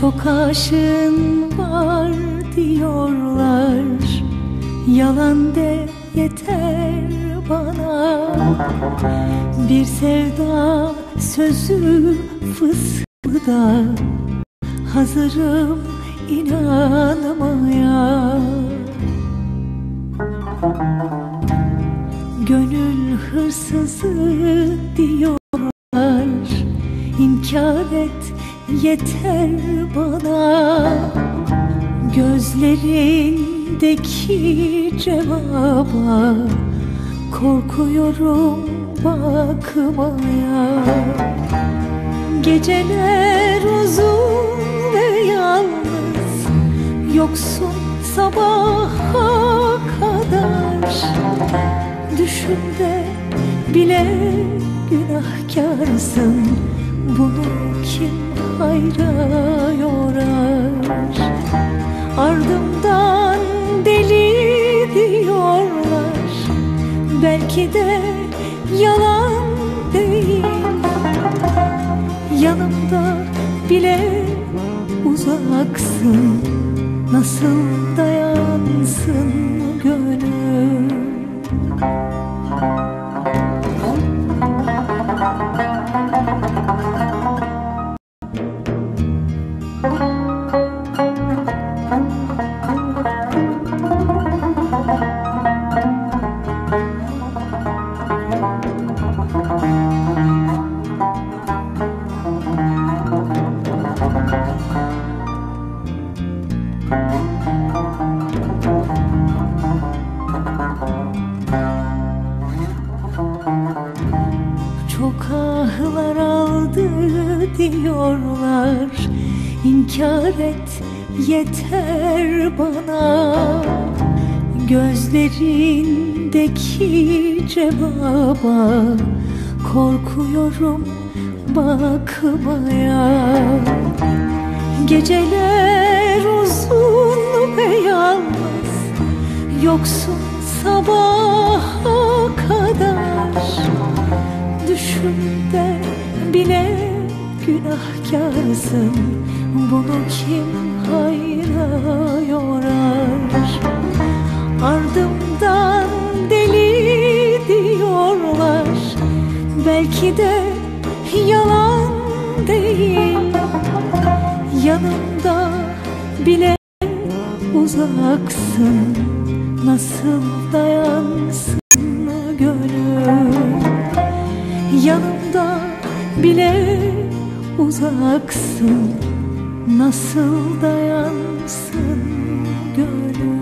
Çok aşığın var diyorlar. Yalan de yeter bana. Bir sevda sözü fısılda. Hazırım inanmaya. Gönül hırsızı diyorlar. İnkar et yeter bana. Gözlerindeki cevaba Korkuyorum bakmaya. Geceler Düşümde bile günahkarsın. Bunu kim hayra yorar Ardımdan deli diyorlar. Belki de yalan değil. Yanımda bile uzaksın. Nasıl dayansın Çok ahlar aldı diyorlar. İnkar et yeter bana. Gözlerindeki cevaba Korkuyorum bakmaya. Geceler uzun ve yalnız Yoksun sabaha kadar. Düşümde bile günahkarsın Bunu kim hayra yorar? Ardımdan deli diyorlar Belki de yalan değil. Yanımda bile uzaksın. Nasıl dayansın gönül Yanımda bile uzaksın. Nasıl dayansın gönül